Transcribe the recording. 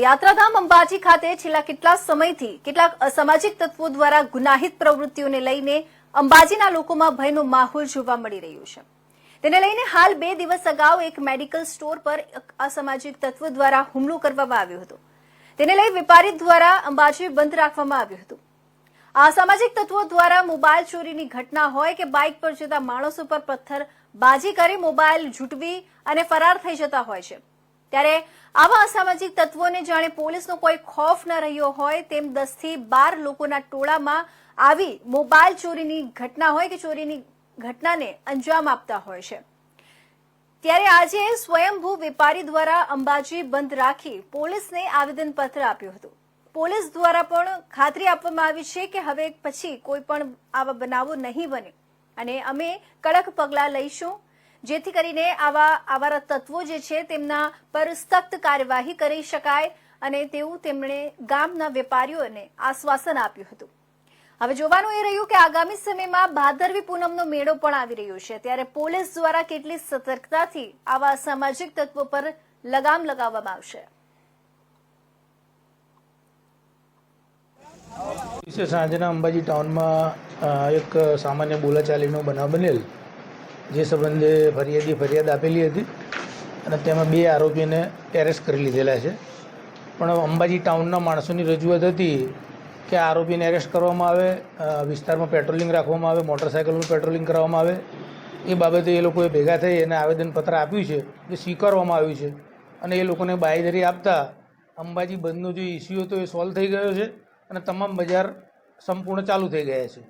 યાત્રાધામ અંબાજી ખાતે છેલ્લા કેટલા સમયથી કેટલાક અસામાજિક તત્વો દ્વારા ગુનાહિત પ્રવૃત્તિઓને લઈને અંબાજીના લોકોમાં ભયનો માહોલ જોવા મળી રહ્યો છે. તેને લઈને હાલ બે દિવસ અગાઉ એક મેડિકલ સ્ટોર પર અસામાજિક તત્વો દ્વારા હુમલો કરવામાં આવ્યો હતો. તેને લઈ વેપારી દ્વારા અંબાજી બંધ રાખવામાં આવ્યું હતું. આ અસામાજિક તત્વો દ્વારા મોબાઈલ ચોરીની ઘટના હોય કે બાઇક પર જતા માણસો પર પથ્થર બાજી કરી મોબાઈલ જૂટવી અને ફરાર થઈ જતા હોય છે. ત્યારે આવા અસામાજિક તત્વોને જાણે પોલીસનો કોઈ ખોફ ન રહ્યો હોય, તેમ દસથી બાર લોકોના ટોળામાં આવી મોબાઈલ ચોરીની ઘટના હોય કે ચોરીની ઘટનાને અંજામ આપતા હોય છે. ત્યારે આજે સ્વયંભૂ વેપારી દ્વારા અંબાજી બંધ રાખી પોલીસને આવેદનપત્ર આપ્યું હતું. પોલીસ દ્વારા પણ ખાતરી આપવામાં આવી છે કે હવે પછી કોઈ પણ આવા બનાવો નહીં બને. અને અમે કડક પગલાં લઈશું. જેથી કરીને આવા આવા તત્વો જે છે તેમના પર સખ્ત કાર્યવાહી કરી શકાય અને તેવું તેમણે ગામના વેપારીઓને આશ્વાસન આપ્યું હતું. હવે જોવાનું એ રહ્યું કે આગામી સમયમાં ભાદરવી પૂનમનો મેળો પણ આવી રહ્યો છે. ત્યારે પોલીસ દ્વારા કેટલી સતર્કતાથી આવા સામાજિક તત્વો પર લગામ લગાવવામાં આવશે? સાંજના અંબાજી ટાઉનમાં એક સામાન્ય બોલાચાલીનો બનાવ બનેલ. જે સંબંધે ફરિયાદી ફરિયાદ આપેલી હતી અને તેમાં બે આરોપીને એરેસ્ટ કરી લીધેલા છે. પણ અંબાજી ટાઉનના માણસોની રજૂઆત હતી કે આરોપીને એરેસ્ટ કરવામાં આવે વિસ્તારમાં પેટ્રોલિંગ રાખવામાં આવે મોટરસાયકલનું પેટ્રોલિંગ કરવામાં આવે. એ બાબતે એ લોકોએ ભેગા થઈ અને આવેદનપત્ર આપ્યું છે જે સ્વીકારવામાં આવ્યું છે. અને એ લોકોને બાંયધરી આપતા અંબાજી બંધનો જે ઇસ્યુ હતો એ સોલ્વ થઈ ગયો છે અને તમામ બજાર સંપૂર્ણ ચાલુ થઈ ગયા છે.